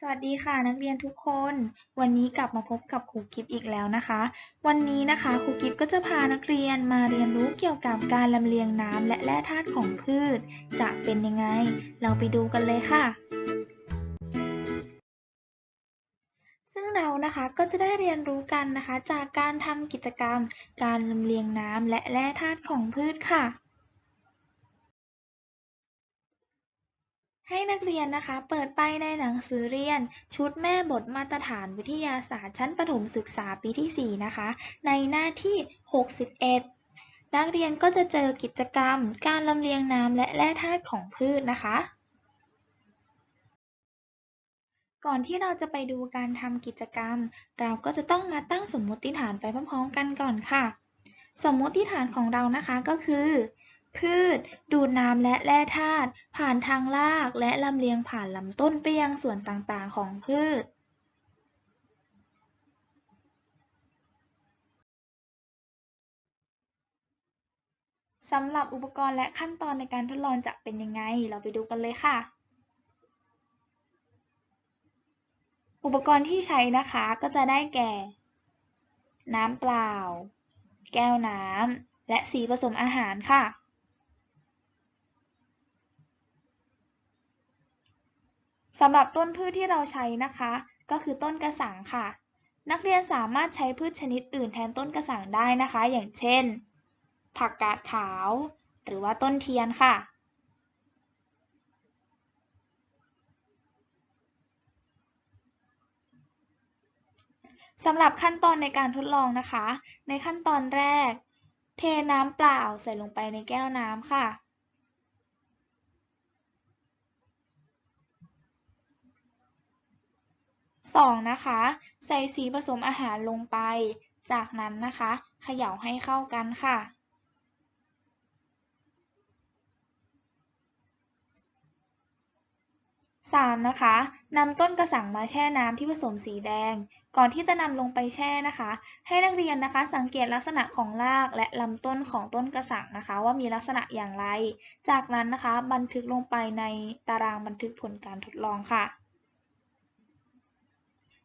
สวัสดีค่ะนักเรียนทุกคน วันนี้กลับมาพบกับครูกิฟอีกแล้วนะคะ วันนี้นะคะครูกิฟก็จะพานักเรียนมาเรียนรู้เกี่ยวกับการลำเลียงน้ำและแร่ธาตุของพืช จะเป็นยังไง เราไปดูกันเลยค่ะ ซึ่งเรานะคะก็จะได้เรียนรู้กันนะคะ จากการทำกิจกรรม การลำเลียงน้ำและแร่ธาตุของพืชค่ะ ให้นักเรียนนะคะ เปิดไปในหนังสือเรียน ชุดแม่บทมาตรฐานวิทยาศาสตร์ชั้นประถมศึกษาปีที่ 4 นะคะ ในหน้าที่ 61นักเรียนก็จะเจอกิจกรรม การลำเลียงน้ำและแร่ธาตุของพืชนะคะ ก่อนที่เราจะไปดูการทำกิจกรรม เราก็จะต้องมาตั้งสมมติฐานไปพร้อมๆกันก่อนค่ะ สมมติฐานของเรานะคะก็คือ พืช ดูดน้ำและแร่ธาตุผ่านทางรากและลำเลียงผ่านลำต้นไปยังส่วนต่างๆ ของพืชสำหรับอุปกรณ์และขั้นตอนในการทดลองจะเป็นยังไง เราไปดูกันเลยค่ะ อุปกรณ์ที่ใช้นะคะก็จะได้แก่ น้ำเปล่า แก้วน้ำ และสีผสมอาหารค่ะ สำหรับต้นพืชที่เราใช้นะคะ ก็คือต้นกระสังค่ะ นักเรียนสามารถใช้พืชชนิดอื่นแทนต้นกระสังได้นะคะ อย่างเช่น ผักกาดขาว หรือว่าต้นเทียนค่ะ สำหรับขั้นตอนในการทดลองนะคะ ในขั้นตอนแรก เทน้ำเปล่าใส่ลงไปในแก้วน้ำค่ะ 2. นะคะ ใส่สีผสมอาหารลงไป จากนั้นนะคะเขย่าให้เข้ากันค่ะ 3. นะคะนำต้นกระสังมาแช่น้ำที่ผสมสีแดง ก่อนที่จะนำลงไปแช่นะคะ ให้นักเรียนนะคะสังเกตลักษณะของรากและลำต้นของต้นกระสังนะคะ ว่ามีลักษณะอย่างไร จากนั้นนะคะบันทึกลงไปในตารางบันทึกผลการทดลองค่ะ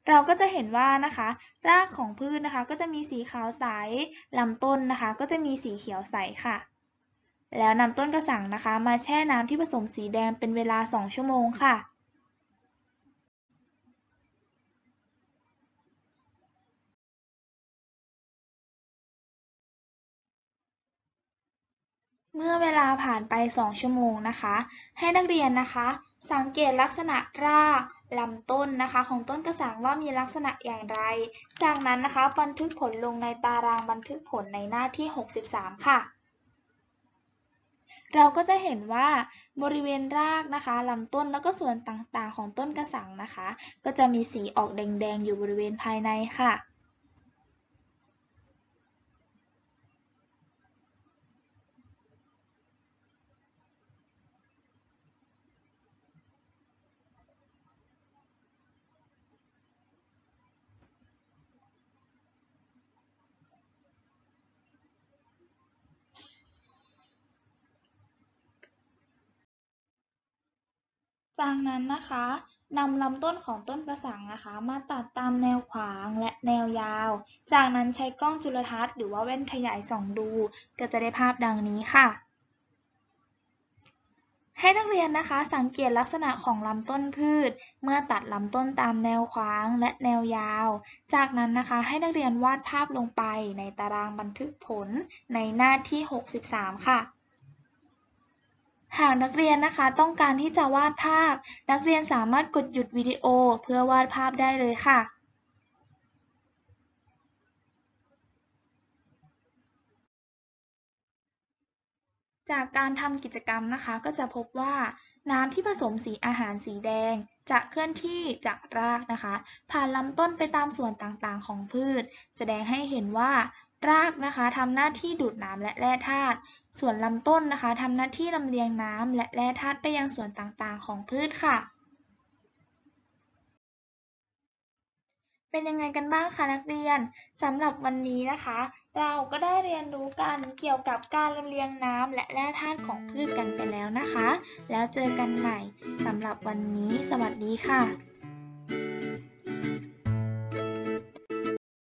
เราก็จะเห็นว่านะคะ รากของพืชนะคะ ก็จะมีสีขาวใสลำต้นนะคะ ก็จะมีสีเขียวใสค่ะ แล้วนำต้นกระสังนะคะ มาแช่น้ำที่ผสมสีแดงเป็นเวลา 2 ชั่วโมงค่ะเมื่อเวลาผ่านไป 2 ชั่วโมงนะคะ ให้นักเรียนนะคะ สังเกตลักษณะรากลำต้นนะคะ ของต้นกระสังว่ามีลักษณะอย่างไร จากนั้นนะคะบันทึกผลลงในตารางบันทึกผลในหน้าที่ 63 ค่ะ เราก็จะเห็นว่าบริเวณรากนะคะลำต้นแล้วก็ส่วนต่างๆ ของต้นกระสังนะคะ ก็จะมีสีออกแดงๆอยู่บริเวณภายในค่ะ จากนั้นนะคะนำลำต้นของต้นกระสังนะคะ มาตัดตามแนวขวางและแนวยาว จากนั้นใช้กล้องจุลทรรศน์หรือว่าแว่นขยายส่องดู ก็จะได้ภาพดังนี้ค่ะ ให้นักเรียนนะคะสังเกตลักษณะของลำต้นพืช เมื่อตัดลำต้นตามแนวขวางและแนวยาว จากนั้นนะคะให้นักเรียนวาดภาพลงไปในตารางบันทึกผลในหน้าที่ 63 ค่ะ หากนักเรียนนะคะต้องการที่จะวาดภาพ นักเรียนสามารถกดหยุดวิดีโอเพื่อวาดภาพได้เลยค่ะจากการทำกิจกรรมนะคะก็จะพบว่า น้ำที่ผสมสีอาหารสีแดง จะเคลื่อนที่จากรากนะคะ ผ่านลำต้นไปตามส่วนต่างๆของพืช แสดงให้เห็นว่า รากนะคะทำหน้าที่ดูดน้ำและแร่ธาตุ ส่วนลำต้นนะคะทำหน้าที่ลำเลียงน้ำและแร่ธาตุไปยังส่วนต่างๆ ของพืชค่ะ เป็นยังไงกันบ้างคะนักเรียนสำหรับวันนี้นะคะ เราก็ได้เรียนรู้กันเกี่ยวกับการลำเลียงน้ำและแร่ธาตุของพืชกันไปแล้วนะคะ แล้วเจอกันใหม่สำหรับวันนี้ สวัสดีค่ะ